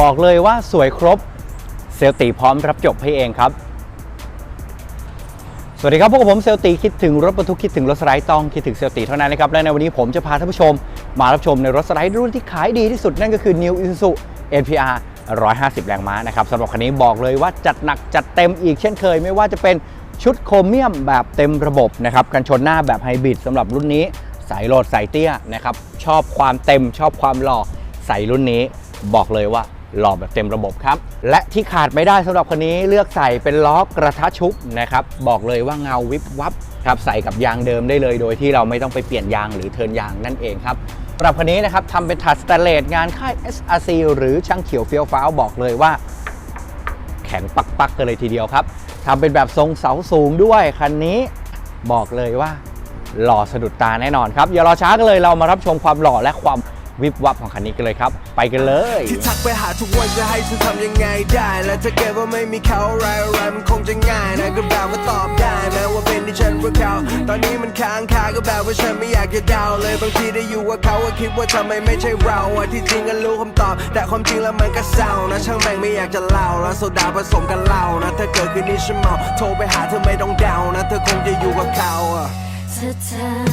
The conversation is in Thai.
บอกเลยว่าสวยครบ เซลตีพร้อมรับจบให้เองครับ สวัสดีครับพวกบผมเซลตีคิดถึงรถบรรทุกคิดถึงรถสไลด์ต้องคิดถึงเซลตีเท่านั้นนะครับ และในวันนี้ผมจะพาท่านผู้ชม มารับชมในรถสไลด์รุ่นที่ขายดีที่สุดนั่นก็คือ New Isuzu NPR 150 แรงม้านะครับสำหรับคันนี้บอกเลยว่าจัดหนักจัดเต็มอีกเช่นเคย ไม่ว่าจะเป็นชุดโครเมียมแบบเต็มระบบนะครับกันชนหน้าแบบไฮบริดสำหรับรุ่นนี้สายโหลดสายเตี้ยนะครับชอบความเต็มชอบความหล่อใส่รุ่นนี้บอกเลยว่า หล่อแบบเต็มระบบครับ และที่ขาดไม่ได้สำหรับคันนี้เลือกใส่เป็นล้อกระทะชุบนะครับบอกเลยว่าเงาวิบวับครับใส่กับยางเดิมได้เลย โดยที่เราไม่ต้องไปเปลี่ยนยางหรือเทินยางนั่นเองครับสำหรับคันนี้นะครับทำเป็นถัดสแตนเลสงานค่าย SRC หรือช่างเขียวเฟี้ยวฟ้าวบอกเลยว่า แข็งปักๆกันเลยทีเดียวครับทำเป็นแบบทรงเสาสูงด้วยคันนี้บอกเลยว่าหล่อสะดุดตาแน่นอนครับอย่ารอช้ากันเลยเรามารับชมความหล่อและความ วิบวับของคันนี้กันเลยครับ ไปกันเลย ที่ทักไปหาทุกวันจะให้ฉันทำยังไงได้ และถ้าเกิดว่าไม่มีเขาอะไรอะไรมันคงจะง่ายนะก็แบบว่าตอบได้ แม้ว่าเป็นที่ฉันว่าเขาตอนนี้มันค้างคาก็แบบว่าฉันไม่อยากจะเดาเลยบางทีได้อยู่ว่าเขาก็คิดว่าทำไมไม่ใช่เราอะที่จริงก็รู้คำตอบ แต่ความจริงแล้วมันก็เศร้านะช่างแม่งไม่อยากจะเล่าแล้วโซดาผสมกันเหล้านะถ้าเกิดคืนนี้ฉันเมาโทรไปหาเธอไม่ต้องเดานะเธอคงจะอยู่กับเขาอะถ้า